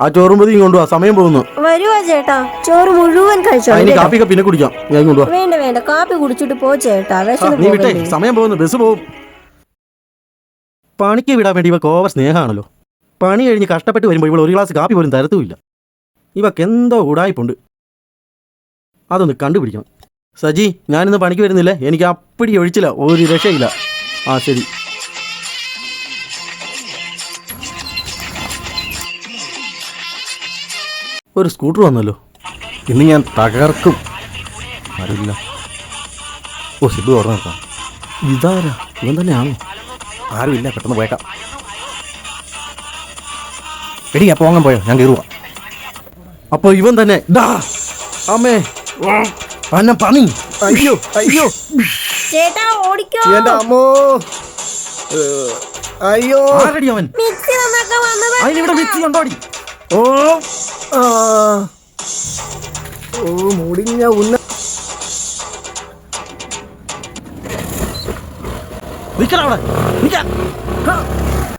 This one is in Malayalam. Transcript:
ആ ചോറും പൊതി കൊണ്ടുപോവാ സമയം പോകുന്നു. വരുവാ ചേട്ടാ. ചോറ് മുഴുവൻ കഴിച്ചോ? ഇനി കാപ്പിയൊക്കെ പിന്നെ കുടിക്കാം. ഞാൻ കൊണ്ടുപോവാ വേണ്ട വേണ്ട. കാപ്പി കുടിച്ചിട്ട് പോ ചേട്ടാ. നീ വിട്ടേ. സമയം പോകുന്നു. ബസ് പോകും. പണിക്ക് വിടാൻ വേണ്ടി ഇവക്ക് ഓവർ സ്നേഹമാണല്ലോ. പണി കഴിഞ്ഞ് കഷ്ടപ്പെട്ട് വരുമ്പോൾ ഇവൾ ഒരു ഗ്ലാസ് കാപ്പി പോലും തരത്തുമില്ല. ഇവക്ക് എന്തോ ഉടായ്പുണ്ട് അതൊന്ന് കണ്ടുപിടിക്കണം. സജി ഞാനിന്ന് പണിക്ക് വരുന്നില്ലേ? എനിക്ക് അപ്പടി ഒഴിച്ചില്ല. ഒരു രക്ഷയില്ല. ആ ശരി. ഒരു സ്കൂട്ടർ വന്നല്ലോ. ഇന്ന് ഞാൻ തകർക്കും. ആരുമില്ല ഓ സിബ് തുറന്നു നിർത്താം ഇതാരാ? ഇവൻ തന്നെയാണോ? ആരുമില്ല പെട്ടെന്ന് പോയേക്കാം. എടി അപ്പോൾ അങ്ങനെ പോയോ? ഞാൻ കയറുക അപ്പോൾ ഇവൻ തന്നെ ഡാ അമ്മേ. അന്ന പണി അയ്യോ അയ്യോ. ചേട്ടാ ഓടിക്കോ. എന്റെ അമ്മോ. അയ്യോ. ആരടി അവൻ? മിക്സി നന്നാക്കാൻ വന്നത്? അതിനിവിടെ മിക്സി ഉണ്ടോടി ഓ. ഓ മുടിഞ്ഞ ഉന്ന നിക്കടാ അവിടെ. നിക്ക.